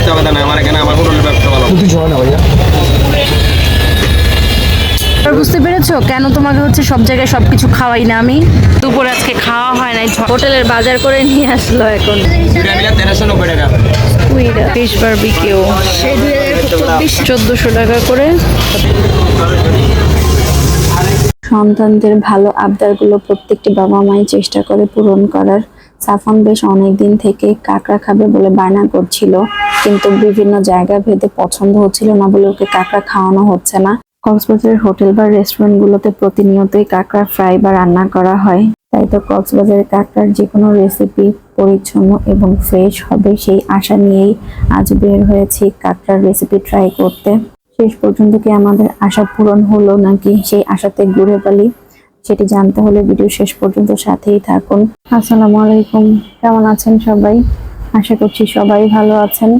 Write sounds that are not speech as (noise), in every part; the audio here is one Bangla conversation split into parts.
মিথ্যা কথা না আমার এখানে আমার হোটেলের ব্যবসা ভালো। কিছু হয় না ভাইয়া। বুঝতে পেরেছ? কেন তোমাকে হচ্ছে সব জায়গায় সব কিছু খাওয়াই না আমি? দুপুরে আজকে খাওয়া হয় নাই হোটেলের বাজার করে নিয়ে আসলো এখন। ফিশ বারবিকিউ চোদ্দোশো টাকা করে। সন্তানদের ভালো আবদারগুলো প্রত্যেকটি বাবা মাই চেষ্টা করে পূরণ করার। সাফন বেশ অনেকদিন থেকে কাঁকড়া খাবে বলে বায়না করছিল। কিন্তু বিভিন্ন জায়গা ভেদে পছন্দ হচ্ছিল না বলে ওকে কাঁকড়া খাওয়ানো হচ্ছে না। কক্সবাজারের হোটেল বা রেস্টুরেন্টগুলোতে প্রতিনিয়তই কাঁকড়া ফ্রাই বা রান্না করা হয়। তাই তো কক্সবাজারের কাঁকড়ার যে কোনো রেসিপি পরিচ্ছন্ন এবং ফ্রেশ হবে সেই আশা নিয়েই আজ বের হয়েছি কাঁকড়ার রেসিপি ট্রাই করতে। শেষ পর্যন্ত কি আমাদের আশা পূরণ হলো নাকি সেই আশাতে ঘুরে পালি? সেটি জানতে হলে ভিডিও শেষ পর্যন্ত সাথেই থাকুন। আসসালামু আলাইকুম। কেমন আছেন সবাই? আশা করছি সবাই ভালো আছেন।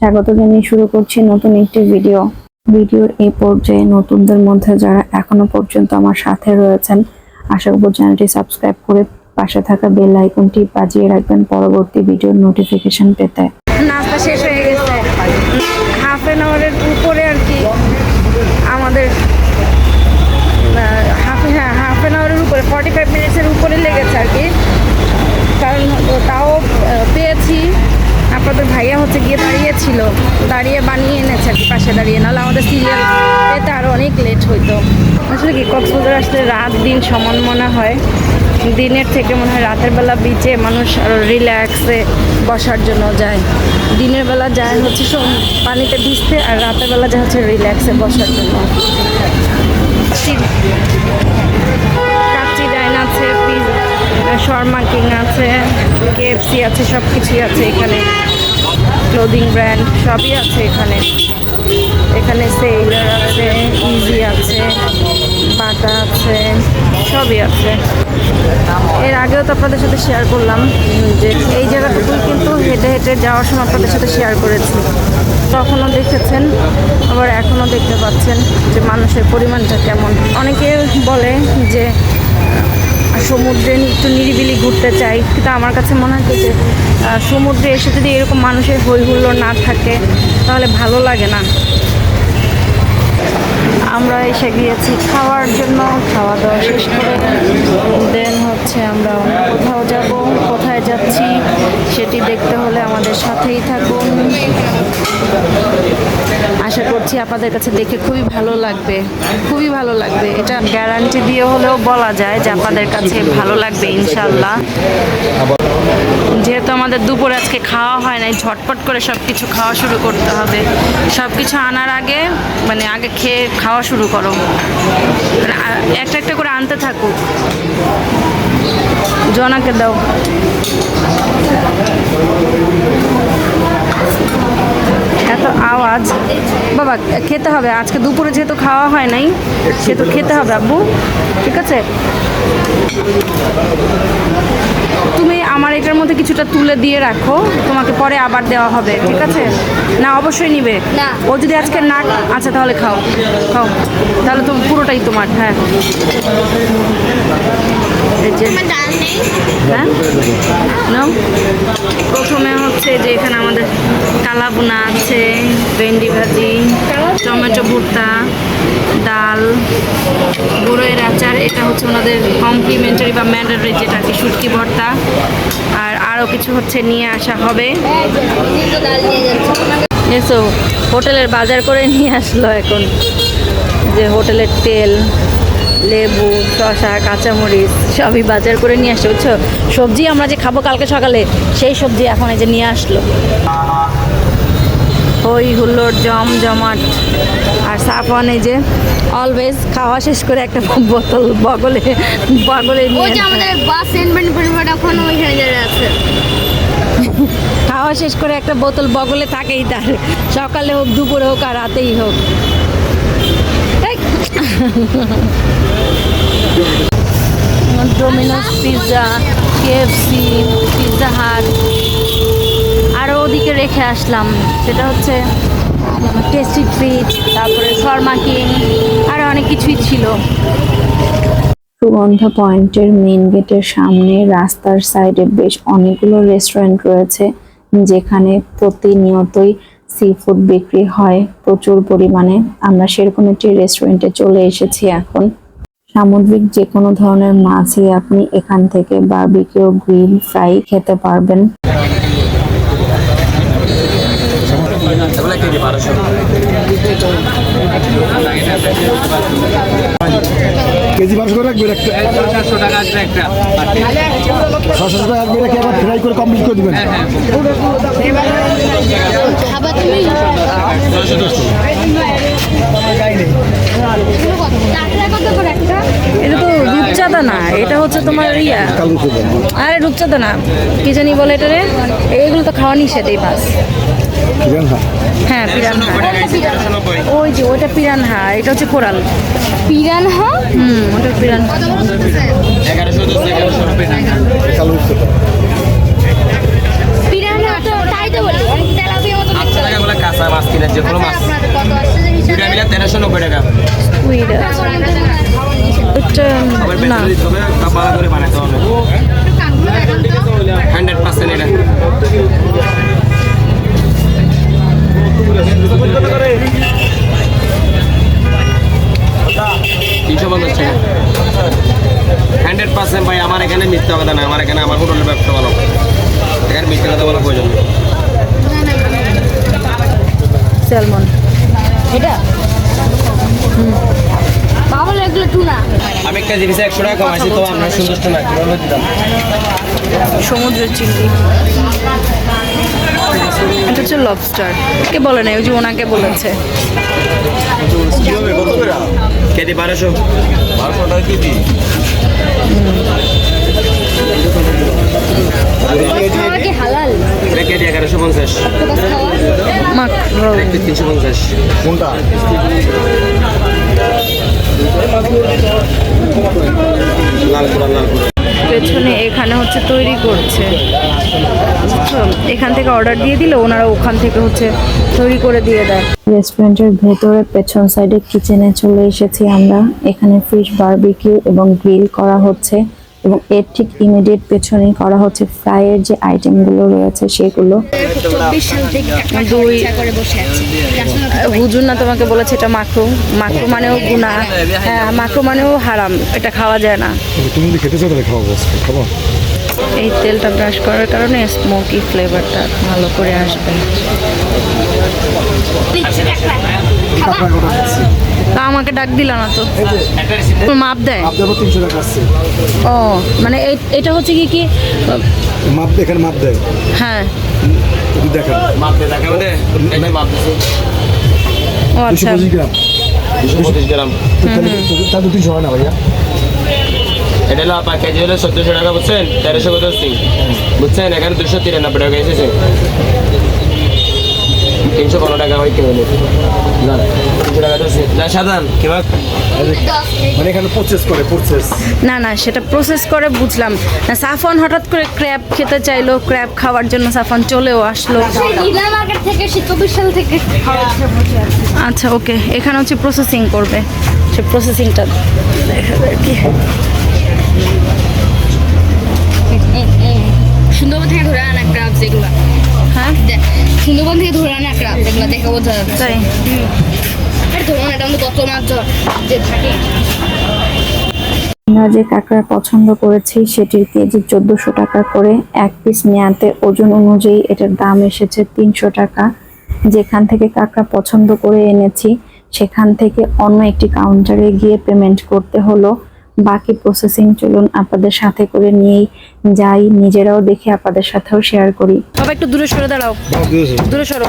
স্বাগত জানিয়ে শুরু করছি নতুন একটি ভিডিও ভিডিওর এই পর্যায়ে নতুনদের মধ্যে যারা এখনও পর্যন্ত আমার সাথে রয়েছেন, আশা করব চ্যানেলটি সাবস্ক্রাইব করে পাশে থাকা বেল আইকনটি বাজিয়ে রাখবেন পরবর্তী ভিডিওর নোটিফিকেশন পেতে। নাস্তা শেষ হয়ে গেছে। হাফ অ্যান আওয়ারের উপরে আর কি আমাদের হাফ হ্যাঁ হাফ অ্যান আওয়ারের উপরে ফর্টি ফাইভ মিনিটসের উপরে লেগেছে আর কি কারণ ও তাও আহ, পেয়েছি আপনাদের ভাইয়া হচ্ছে দাঁড়িয়েছিল দাঁড়িয়ে বানিয়ে এনেছে আর কি, পাশে দাঁড়িয়ে। নাহলে আমাদের সিরিয়াল পেতে আরও অনেক লেট হইতো। আসলে কি, কক্সবাজার আসলে রাত দিন সমান মনে হয়। দিনের থেকে মনে হয় রাতের বেলা বিচে মানুষ আরও রিল্যাক্সে বসার জন্য যায়। দিনের বেলা যায় হচ্ছে পানিতে ভিজতে আর রাতের বেলা যায় হচ্ছে রিল্যাক্সে বসার জন্য। ডাইন আছে শর্মা কিং আছে কেএফসি আছে সব কিছুই আছে এখানে। ক্লোদিং ব্র্যান্ড সবই আছে এখানে। এখানে সেইলার আছে ইজি আছে বাটা আছে, সবই আছে। এর আগেও তো আপনাদের সাথে শেয়ার করলাম যে এই জায়গাটুকু কিন্তু হেঁটে হেঁটে যাওয়ার সময় আপনাদের সাথে শেয়ার করেছি। তখনও দেখেছেন, আবার এখনও দেখতে পাচ্ছেন যে মানুষের পরিমাণটা কেমন। অনেকে বলে যে সমুদ্রে একটু নিরিবিলি ঘুরতে চাই। কিন্তু আমার কাছে মনে হয় যে সমুদ্রে এসে যদি এরকম মানুষের হই হুল্লোড় না থাকে, তাহলে ভালো লাগে না। আমরা এসে গিয়েছি খাওয়ার জন্য, খাওয়া দাওয়া শেষ করে দেন হচ্ছে আমরা কোথাও যাব। সেটি দেখতে হলে আমাদের সাথেই থাকুন। আশা করছি আপনাদের কাছে দেখে খুবই ভালো লাগবে। খুবই ভালো লাগবে। এটা গ্যারান্টি দিয়ে হলেও বলা যায় যে আপনাদের কাছে ভালো লাগবে ইনশাল্লাহ যেহেতু আমাদের দুপুরে আজকে খাওয়া হয় নাই, ঝটপট করে সব কিছু খাওয়া শুরু করতে হবে। সব কিছু আনার আগে মানে আগে খেয়ে খাওয়া শুরু করো। মানে একটা একটা করে আনতে থাকুক। জনাকে দাও। এত আওয়াজ। বাবা, খেতে হবে। আজকে দুপুরে যেহেতু খাওয়া হয় নাই সে তো খেতে হবে আব্বু। ঠিক আছে? মধ্যে কিছুটা তুলে দিয়ে রাখো তোমাকে পরে আবার দেওয়া হবে ঠিক আছে? না অবশ্যই নিবে। ও যদি আজকে না আচ্ছা তাহলে খাও খাও। তাহলে তো পুরোটাই তোমার হ্যাঁ। হ্যাঁ? প্রথমে হচ্ছে যে এখানে আমাদের কালাবুনা আছে ভেন্ডি ভাজি টমেটো ভুট্টা ডাল বড়ইয়ের আচার, এটা হচ্ছে ওনাদের কমপ্লিমেন্টারি বা ম্যান্ডারি যেটা কি, শুটকি ভর্তা। আর আরও কিছু হচ্ছে নিয়ে আসা হবে। এসো হোটেলের বাজার করে নিয়ে আসলো এখন। যে হোটেলের তেল, লেবু, শসা, কাঁচামরিচ, সবই বাজার করে নিয়ে আসছে, বুঝছ? সবজি আমরা যে খাব কালকে সকালে, সেই সবজি এখন এই যে নিয়ে আসলো। হই হুল্লোড় জম জমাট আর সাফওয়ান এই যে অলওয়েজ খাওয়া শেষ করে একটা বোতল বগলে বগলে ওই নিয়ে যে আমাদের বাস এখন ওইখানে আছে। খাওয়া শেষ করে একটা বোতল বগলে থাকেই তার। সকালে হোক দুপুরে হোক আর রাতেই হোক। Domino's pizza KFC Pizza Hut. আরও ওদিকে রেখে আসলাম। সেটা হচ্ছে টেস্টি ট্রিট তারপরে শর্মা কিং আর অনেক কিছুই ছিল। সুগন্ধা পয়েন্টের মেইন গেটের সামনে রাস্তার সাইডে বেশ অনেকগুলো রেস্টুরেন্ট রয়েছে, যেখানে প্রতিনিয়তই সি ফুড বিক্রি হয়। প্রচুর পরিমাণে আমরা সেরকম একটি রেস্টুরেন্টে চলে এসেছি এখন। সামুদ্রিক যে কোনো ধরনের মাছই আপনি এখান থেকে বারবিকিউ গ্রিল ফ্রাই খেতে পারবেন। কেজি বারোশো একটা। ছশো এটাকে আবার ফ্রাই করে কমপ্লিট করে দেবেন? এটা তো না এটা হচ্ছে তোমার আরে রূপচাঁদা না, কি জানি বলে এটা রে এইগুলো তো খাওয়া নিষেধ এই আছে হ্যাঁ পিরানহা। ওই যে ওইটা পিরানহা এটা হচ্ছে কোরাল। পিরানহা? হুম ওটা পিরানহা। বলে কাঁচা মাছ কিনে যে কোনো মাছ। তেরোশো নব্বই টাকা। উইড এটা। তিনশো পঞ্চাশ টাকা হান্ড্রেড পার্সেন্ট ভাই আমার এখানে মিথ্যা কথা না আমার এখানে আমার হোটেলের ব্যবসা ভালো। এখানে মিথ্যা কথা বলা প্রয়োজন স্যালমন। এটা? বাবা এগুলো টুনা আমি একটা জিনিস একশো টাকা কমাইছি তো আপনার সন্তুষ্ট না কীভাবে দিতাম। সমুদ্রের চিংড়ি। এটা হচ্ছে লবস্টার কে বলে না ওই যে ওনাকে বলেছে। কেজি বারোশো? বারোশো টাকা কেজি হালাল কেজি এগারোশো পঞ্চাশ। কোথাও খাওয়া মাকরো একটা তিনশো পঞ্চাশ? কোনটা? লাল কুড়া লাল কুড়া পেছনে এখানে হচ্ছে তৈরি করছে। এখান থেকে অর্ডার দিয়ে দিলে ওনারা ওখান থেকে হচ্ছে তৈরি করে দিয়ে দেয়। রেস্টুরেন্টের ভেতরে পেছন সাইডে কিচেনে চলে এসেছি আমরা। এখানে ফিশ বারবিকিউ এবং গ্রিল করা হচ্ছে। এবং এর ঠিক ইমিডিয়েট পেছনেই করা হচ্ছে ফ্রাইয়ের যে আইটেমগুলো রয়েছে সেগুলো। হুজুর না তোমাকে বলেছে এটা মাকরু মাকরু মানেও গুণা হ্যাঁ মাকরু মানেও হারাম এটা খাওয়া যায় না। তুমি যদি খেতে চাও তাহলে এই তেলটা ব্রাশ করার কারণে স্মোকি ফ্লেভারটা ভালো করে আসবে। তা আমাকে ডাক দিল না তো। মাপ দেয়? তিনশো টাকা ও মানে এই- এটা হচ্ছে কি কি? মাপ দিয়ে এখানে মাপ দেয়। হ্যাঁ। দেখেন। মাপ দিচ্ছে ও আচ্ছা। গ্রাম। গ্রাম। তাহলে তাহলে তিনশো হয় না ভাইয়া? এটা হলো আপনার কেজি হলো চোদ্দশো টাকা বুঝছেন? তেরোশো পঁচাশি। বুঝছেন? এখানে দুশো তিরানব্বই টাকা এসেছে। তিনশো পনেরো টাকা হয় না তিনশো টাকা দিচ্ছি না সাধারণ কিবা মানে এখানে করে না না সেটা প্রসেস করে বুঝলাম। না সাফন হঠাৎ করে ক্র্যাব খেতে চাইলো ক্র্যাব খাওয়ার জন্য সাফন চলেও আসলো। মার্কেট থেকে সাল থেকে আচ্ছা ওকে এখানে হচ্ছে প্রসেসিং করবে। সে প্রসেসিংটা কি সুন্দরবন থেকে ধরে আনা ক্রাব যেগুলো। হ্যাঁ? সুন্দরবন থেকে ধরে আনা ক্রাব যেগুলো দেখে বোঝা যাচ্ছে। তাই? কত যে থাকে। আমরা যে কাঁকড়া পছন্দ করেছি সেটির কেজি চোদ্দশো টাকা করে এক পিস নেয়াতে ওজন অনুযায়ী এটার দাম এসেছে তিনশো টাকা। যেখান থেকে কাঁকড়া পছন্দ করে এনেছি সেখান থেকে অন্য একটি কাউন্টারে গিয়ে পেমেন্ট করতে হলো। বাকি প্রসেসিং চলুন আপনাদের সাথে করে নিয়েই যাই নিজেরাও দেখে আপনাদের সাথেও শেয়ার করি। বাবা একটু দূরে সরে দাঁড়াও। দূরে সরো।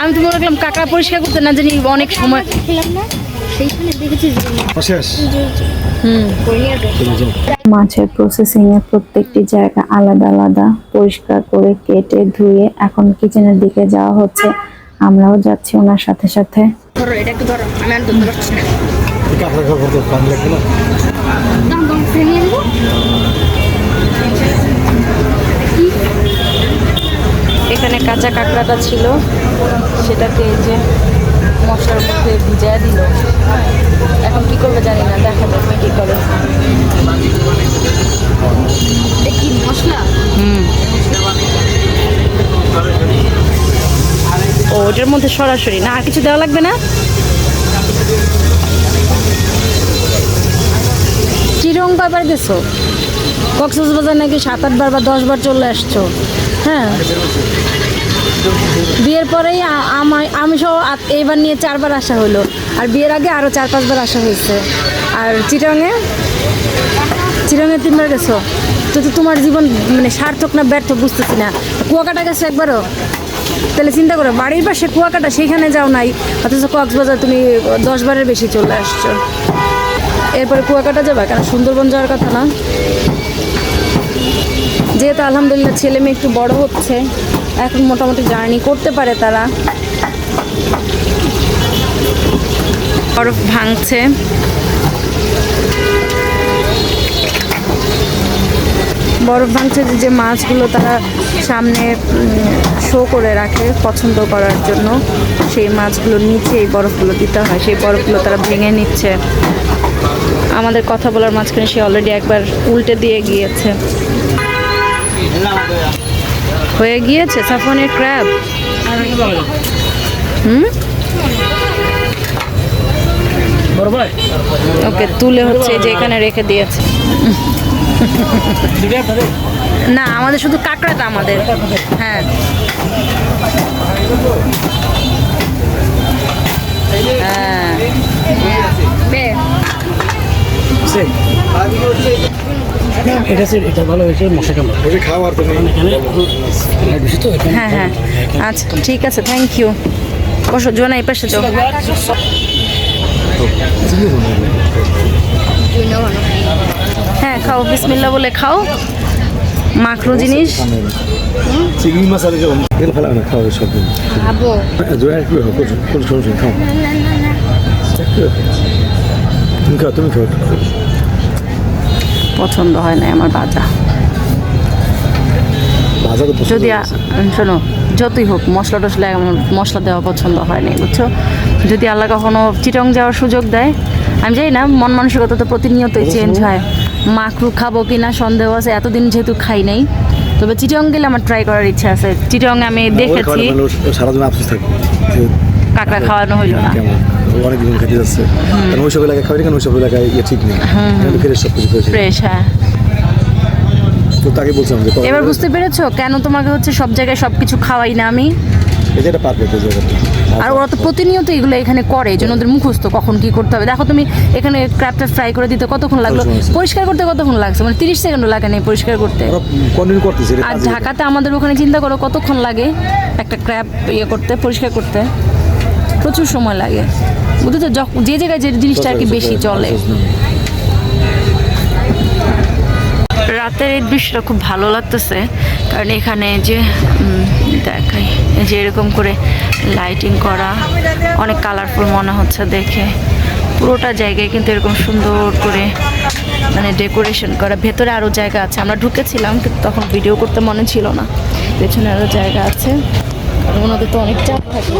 আমি তো মনে করলাম কাঁকড়া পরিষ্কার করতে না জানি অনেক সময় মাছের প্রসেসিং এর প্রত্যেকটি জায়গা আলাদা আলাদা পরিষ্কার করে কেটে ধুয়ে এখন কিচেনের দিকে যাওয়া হচ্ছে। আমরাও যাচ্ছি ওনার সাথে সাথে। ধরো এটা একটু ধরো আমি আর ধরতে পারছি না। এখানে কাঁচা কাঁকড়াটা ছিল, সেটাকে এই যে মশলার মধ্যে ভিজায় দিল। এখন কি করবে জানি না, দেখা যাবে কি করে। কি মশলা? ও, ওটার মধ্যে সরাসরি। না আর কিছু দেওয়া লাগবে না? চিরং কয়বার গেছো কক্সবাজার নাকি সাত আটবার বা দশ বার চলে আসছো? হ্যাঁ। বিয়ের পরেই আ- আমায়, আমি সহ এইবার নিয়ে চারবার আসা হলো। আর বিয়ের আগে আরও চার পাঁচবার আসা হয়েছে। আর চিরঙে চিরঙে তিনবার গেছো? তো তো তোমার জীবন মানে সার্থক না ব্যর্থ বুঝতেছি না। কুয়াকাটা গেছো একবারও? তাহলে চিন্তা করো, বাড়ির পাশে কুয়াকাটা সেইখানে যাও নাই। অথচ কক্সবাজার তুমি দশ বারের বেশি চলে আসছো। এরপরে কুয়াকাটা যাবা কেন সুন্দরবন যাওয়ার কথা না। যেহেতু আলহামদুলিল্লাহ ছেলে মেয়ে একটু বড় হচ্ছে, এখন মোটামুটি জার্নি করতে পারে তারা। বরফ ভাঙছে। বরফ ভাঙছে যে- মাছগুলো তারা সামনে শো করে রাখে পছন্দ করার জন্য, সেই মাছগুলোর নিচে এই বরফগুলো দিতে হয়, সেই বরফগুলো তারা ভেঙে নিচ্ছে। আমাদের কথা বলার মাঝখানে সে অলরেডি একবার উল্টে দিয়ে গিয়েছে। হয়ে গিয়েছে? সাফনের ক্র্যাব হুম? ওকে তুলে হচ্ছে যে এখানে রেখে দিয়েছে। না আমাদের শুধু কাঁকড়াটা আমাদের। হ্যাঁ। হ্যাঁ। বে এটা সে- এটা ভালো হয়েছে মশা কামড়। খাওয়ার তো নেই এখানে বেশি তো এখানে হ্যাঁ হ্যাঁ। আচ্ছা ঠিক আছে থ্যাংক ইউ বসো জোনা এই পাশে হ্যাঁ খাও বিসমিল্লা বলে খাও। মাখরো জিনিস। চিংড়ি মাছ আর তেল ফেলা না খাওয়া সব দিন খাব। জোয়া একটু হোক কোন সমস্যা খাও। তুমি খাও তুমি খাও। পছন্দ হয় না আমার বাজা। ভাজা যদি শোনো যতই হোক মশলা টশলা আমার মশলা দেওয়া পছন্দ হয় হয়নি বুঝছ? যদি আল্লাহ কখনো চিটং যাওয়ার সুযোগ দেয় আমি জানি না মন মানসিকতা তো প্রতিনিয়তই চেঞ্জ হয়। মাখরু খাব কি না সন্দেহ আছে এতদিন যেহেতু খাই নাই। তবে চিটং গেলে আমার ট্রাই করার ইচ্ছা আছে। চিটং আমি দেখেছি। কাঁকড়া খাওয়ানো হইল না। অনেক দিন খেতে যাচ্ছে। কারণ ওইসব এলাকায় খাওয়াই কেন ওইসব এলাকায় ইয়ে ঠিক নেই। ফ্রেশ সব কিছু ফ্রেশ হ্যাঁ। তো তাকে বলছিলাম যে এবার বুঝতে পেরেছ কেন তোমাকে হচ্ছে সব জায়গায় সব কিছু খাওয়াই না আমি? এটা একটা পারফেক্ট জায়গাটা। আর ওরা তো প্রতিনিয়ত এগুলো এখানে করে জন্য ওদের মুখস্থ কখন কি করতে হবে। দেখো তুমি এখানে ক্র্যাপটা ফ্রাই করে দিতে কতক্ষণ লাগল? পরিষ্কার করতে কতক্ষণ লাগছে? মানে তিরিশ সেকেন্ডও লাগে নেই পরিষ্কার করতে। আর ঢাকাতে আমাদের ওখানে চিন্তা করো কতক্ষণ লাগে একটা ক্র্যাপ ইয়ে করতে পরিষ্কার করতে। প্রচুর সময় লাগে। বুঝেছ? যখ- যে জায়গায় যে জিনিসটা আর কি বেশি চলে। রাতের এই দৃশ্যটা খুব ভালো লাগতেছে, কারণ এখানে যে দেখাই যে এরকম করে লাইটিং করা, অনেক কালারফুল মনে হচ্ছে দেখে। পুরোটা জায়গায় কিন্তু এরকম সুন্দর করে মানে ডেকোরেশন করা। ভেতরে আরও জায়গা আছে। আমরা ঢুকেছিলাম, কিন্তু তখন ভিডিও করতে মনে ছিল না। পেছনে আরও জায়গা আছে। ওনাদের তো অনেক চাপ থাকে।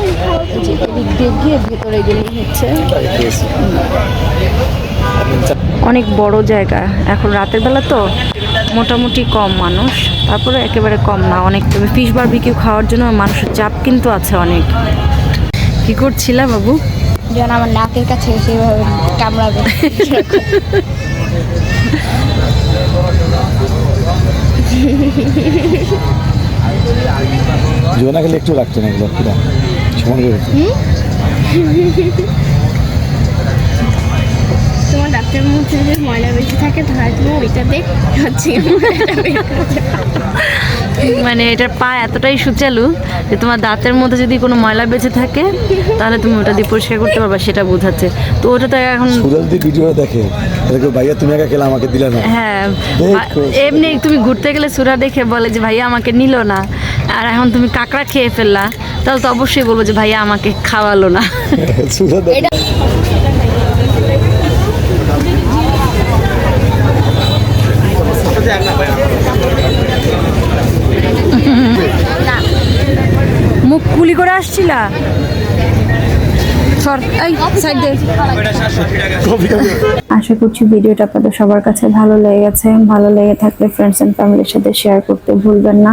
যে এদিক দিয়ে গিয়ে ভেতরে গেলেই হচ্ছে। অনেক বড় জায়গা। এখন রাতের বেলা তো মোটামুটি কম মানুষ। তারপরে একেবারে কম না অনেক তবে ফিশ বারবিকিউ খাওয়ার জন্য মানুষের চাপ কিন্তু আছে অনেক। কি করছিলা বাবু? যেন আমার নাকের কাছে সেভাবে কামড়াবে। (laughs) জোনা খেলে একটু রাখতো না এগুলো কিনা সমান করে তোমার দাঁতের মধ্যে ময়লা বেশি থাকে তুমি হচ্ছে পারো। মানে এটার পা এতটাই সুচালু যে তোমার দাঁতের মধ্যে যদি কোনো ময়লা বেঁচে থাকে তাহলে তুমি ওটা দিয়ে পরিষ্কার করতে পারবা সেটা বোঝাচ্ছে। তো ওটা তো এখন ভিডিও দেখে ভাইয়া তুমি একা খেলে আমাকে দিলে না। হ্যাঁ এমনি তুমি ঘুরতে গেলে সুরা দেখে বলে যে ভাইয়া আমাকে নিল না। আর এখন তুমি কাঁকড়া খেয়ে ফেললা তাহলে তো অবশ্যই বলব যে ভাইয়া আমাকে খাওয়ালো না। মুখ কুলি করে আসছিলা? আশা করছি ভিডিওটা আপনাদের সবার কাছে ভালো লেগে গেছে ভালো লেগে থাকলে ফ্রেন্ডস অ্যান্ড ফ্যামিলির সাথে শেয়ার করতে ভুলবেন না।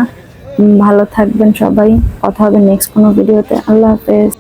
ভালো থাকবেন সবাই। কথা হবে নেক্সট কোনো ভিডিওতে আল্লাহ হাফেজ।